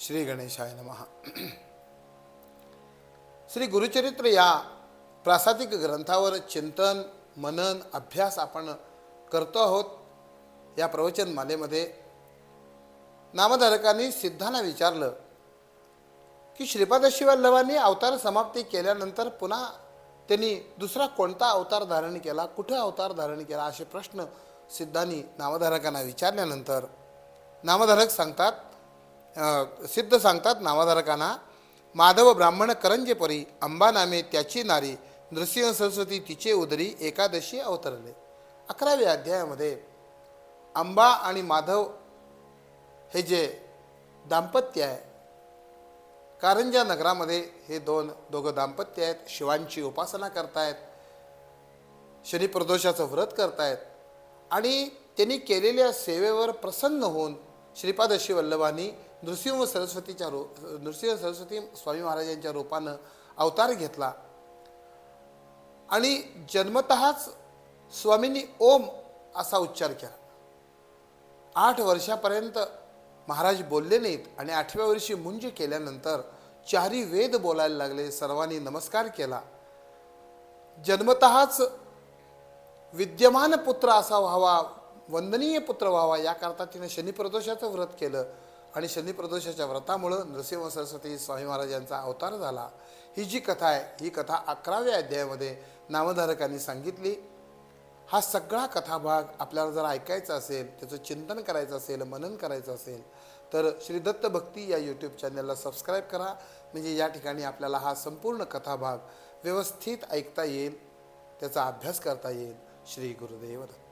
श्री गणेशाय नमः। श्री गुरुचरित्र या प्रासादिक ग्रंथावर चिंतन मनन अभ्यास आपण करतो आहोत या प्रवचन मालेमध्ये नामधारकांनी सिद्धांना विचारलं की श्रीपाद शिवल्लभांनी अवतार समाप्ती केल्यानंतर पुन्हा त्यांनी दुसरा कोणता अवतार धारण केला कुठं अवतार धारण केला असे प्रश्न सिद्धांनी नामधारकांना विचारल्यानंतर नामधारक सांगतात सिद्ध सांगतात नावाधारकांना माधव ब्राह्मण करंजेपरी अंबा नामे त्याची नारी नृसिंह सरस्वती तिचे उदरी एकादशी अवतरले. अकराव्या अध्यायामध्ये अंबा आणि माधव हे जे दाम्पत्य आहे कारंजा नगरामध्ये हे दोन दोघं दाम्पत्य आहेत शिवांची उपासना करतायत शनिप्रदोषाचं व्रत करतायत आणि त्यांनी केलेल्या सेवेवर प्रसन्न होऊन श्रीपाद वल्लभांनी नृसिंह सरस्वतीच्या रू नृसिंह सरस्वती स्वामी महाराजांच्या रूपानं अवतार घेतला. आणि जन्मतःच स्वामींनी ओम असा उच्चार केला. आठ वर्षापर्यंत महाराज बोलले नाहीत आणि आठव्या वर्षी मुंज केल्यानंतर चारी वेद बोलायला लागले सर्वांनी नमस्कार केला. जन्मतःच विद्यमान पुत्र असा व्हावा वंदनीय पुत्र व्हावा याकरता तिने शनिप्रदोषाचं व्रत केलं. आणि शनिप्रदोषाच्या व्रतामुळं नृसिंह सरस्वती स्वामी महाराज यांचा अवतार झाला. ही जी कथा आहे ही कथा अकराव्या अध्यायामध्ये नामधारकांनी सांगितली. हा सगळा कथाभाग आपल्याला जर ऐकायचा असेल त्याचं चिंतन करायचं असेल मनन करायचं असेल तर श्री दत्त भक्ती या यूट्यूब चॅनलला सबस्क्राईब करा. म्हणजे या ठिकाणी आपल्याला हा संपूर्ण कथाभाग व्यवस्थित ऐकता येईल त्याचा अभ्यास करता येईल. श्री गुरुदेव दत्त.